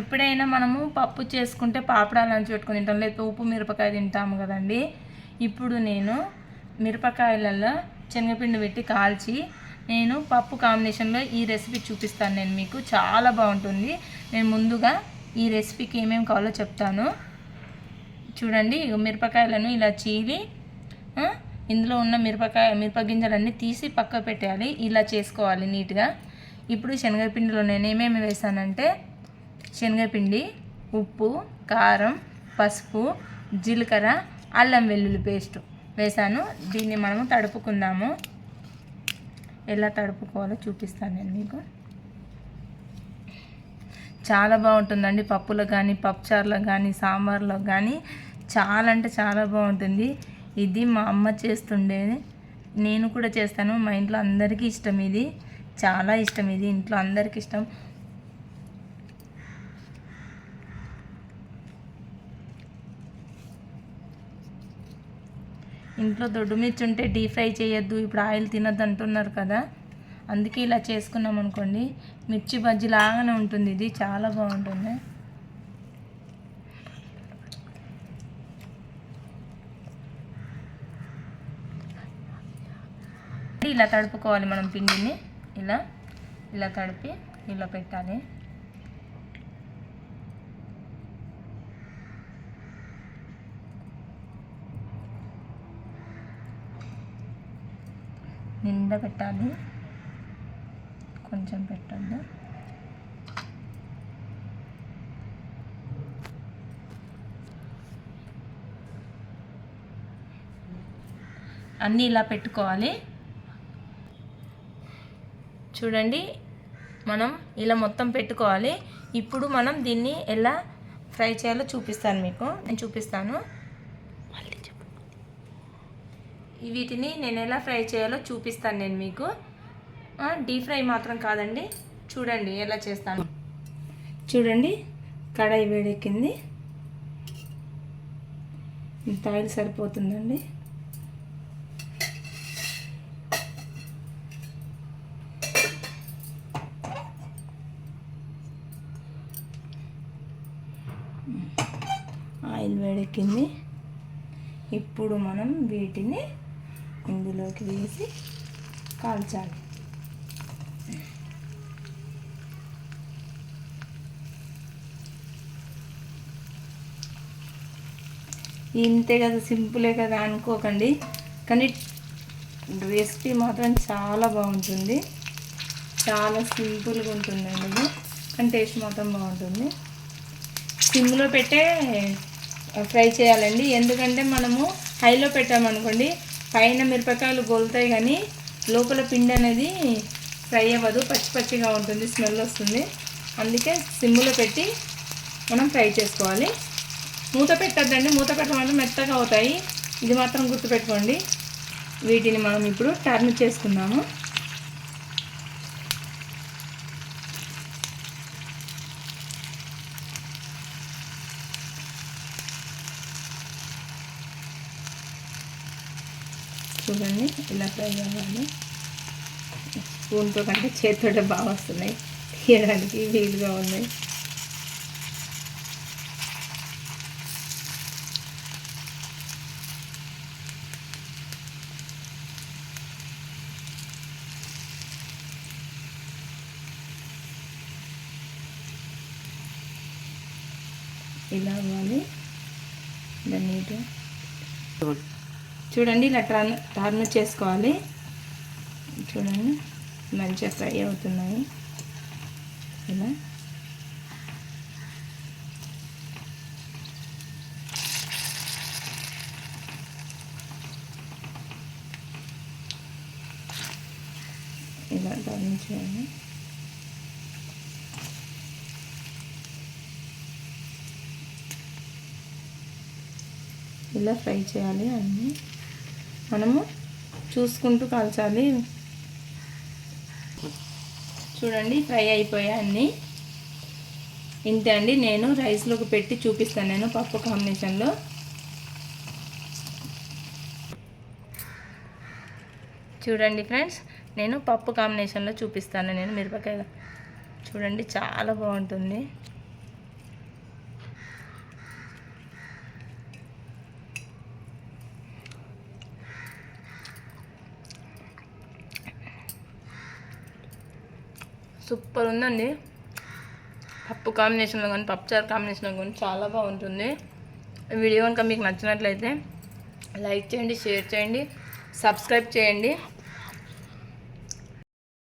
ఎప్పుడైనా మనము పప్పు చేసుకుంటే పాపడాలు నంచి తింటాం. లేదా ఉప్పు మిరపకాయ తింటాము కదండి. ఇప్పుడు నేను మిరపకాయలలో శనగపిండి పెట్టి కాల్చి నేను పప్పు కాంబినేషన్లో ఈ రెసిపీ చూపిస్తాను. నేను మీకు చాలా బాగుంటుంది. నేను ముందుగా ఈ రెసిపీకి ఏమేమి కావాలో చెప్తాను. చూడండి మిరపకాయలను ఇలా చీలి ఇందులో ఉన్న మిరపకాయ మిరపగింజలన్నీ తీసి పక్క పెట్టేయాలి. ఇలా చేసుకోవాలి నీట్గా. ఇప్పుడు శనగపిండిలో నేను ఏమేమి వేసానంటే శనగపిండి ఉప్పు కారం పసుపు జీలకర్ర అల్లం వెల్లుల్లి పేస్ట్ వేసాను దీన్ని మనము తడుపుకుందాము. ఎలా తడుపుకోవాలో చూపిస్తాను నేను మీకు. చాలా బాగుంటుందండి పప్పులో కానీ పప్పుచారులో కానీ సాంబార్లో కానీ. చాలా అంటే చాలా బాగుంటుంది. ఇది మా అమ్మ చేస్తుండేది నేను కూడా చేస్తాను. మా ఇంట్లో అందరికీ ఇష్టం ఇది. చాలా ఇష్టం ఇది. ఇంట్లో అందరికీ ఇష్టం. ఇంట్లో దొడ్డు మిర్చి ఉంటే డీప్ ఫ్రై చేయొద్దు ఇప్పుడు ఆయిల్ తినద్దు అంటున్నారు కదా. అందుకే ఇలా చేసుకున్నాం అనుకోండి. మిర్చి బజ్జీ లాగానే ఉంటుంది ఇది చాలా బాగుంటుంది. ఇలా తడుపుకోవాలి మనం పిండిని. ఇలా ఇలా తడిపి ఇలా పెట్టాలి. నిండా పెట్టాలి కొంచెం పెట్టద్దు. అన్నీ ఇలా పెట్టుకోవాలి. చూడండి మనం ఇలా మొత్తం పెట్టుకోవాలి. ఇప్పుడు మనం దీన్ని ఎలా ఫ్రై చేయాలో చూపిస్తాను మీకు. నేను చూపిస్తాను. వీటిని నేను ఎలా ఫ్రై చేయాలో చూపిస్తాను నేను మీకు. డీప్ ఫ్రై మాత్రం కాదండి. చూడండి ఎలా చేస్తాను. చూడండి కడాయి వేడెక్కింది. ఇంత ఆయిల్ సరిపోతుందండి. ఆయిల్ వేడెక్కింది. ఇప్పుడు మనం వీటిని ఇందులోకి వేసి కాల్చాలి. ఇంతే కదా సింపులే కదా అనుకోకండి. కానీ రెసిపీ మాత్రం చాలా బాగుంటుంది. చాలా సింపుల్గా ఉంటుందండి ఇది. కానీ టేస్ట్ మాత్రం బాగుంటుంది. సిమ్లో పెట్టే ఫ్రై చేయాలండి. ఎందుకంటే మనము హైలో పెట్టామనుకోండి పైన మిరపకాయలు గోలుతాయి కానీ లోపల పిండి అనేది ఫ్రై అవ్వదు. పచ్చి పచ్చిగా ఉంటుంది స్మెల్ వస్తుంది. అందుకే సిమ్లో పెట్టి మనం ఫ్రై చేసుకోవాలి. మూత పెట్టద్దండి. మూత పెట్టడం వల్ల మెత్తగా అవుతాయి. ఇది మాత్రం గుర్తుపెట్టుకోండి. వీటిని మనం ఇప్పుడు టర్న్ చేసుకుందాము. చూడండి ఇలా ఫ్రై అవ్వాలి స్పూన్తో కంటే చేతితో బాగా వస్తున్నాయి. తీయడానికి వీలుగా ఉన్నాయి. ఇలా అవ్వాలి. దాన్ని చూడండి ఇలా టర్న్ టర్న్ చేసుకోవాలి. చూడండి మంచిగా ఫ్రై అవుతున్నాయి. ఇలా. ఇలా టర్న్ చేయాలి ఇలా ఫ్రై చేయాలి అన్నీ. మనము చూసుకుంటూ కాల్చాలి. చూడండి ఫ్రై అయిపోయాయి అన్నీ. ఇంతే అండి నేను రైస్లోకి పెట్టి చూపిస్తాను నేను పప్పు కాంబినేషన్లో. చూడండి ఫ్రెండ్స్ నేను పప్పు కాంబినేషన్లో చూపిస్తాను నేను మిరపకాయ చూడండి చాలా బాగుంటుంది. సూపర్ ఉందండి. పప్పు కాంబినేషన్లో కానీ పప్పుచారు కాంబినేషన్లో కానీ చాలా బాగుంటుంది. వీడియో కనుక మీకు నచ్చినట్లయితే లైక్ చేయండి షేర్ చేయండి సబ్స్క్రైబ్ చేయండి.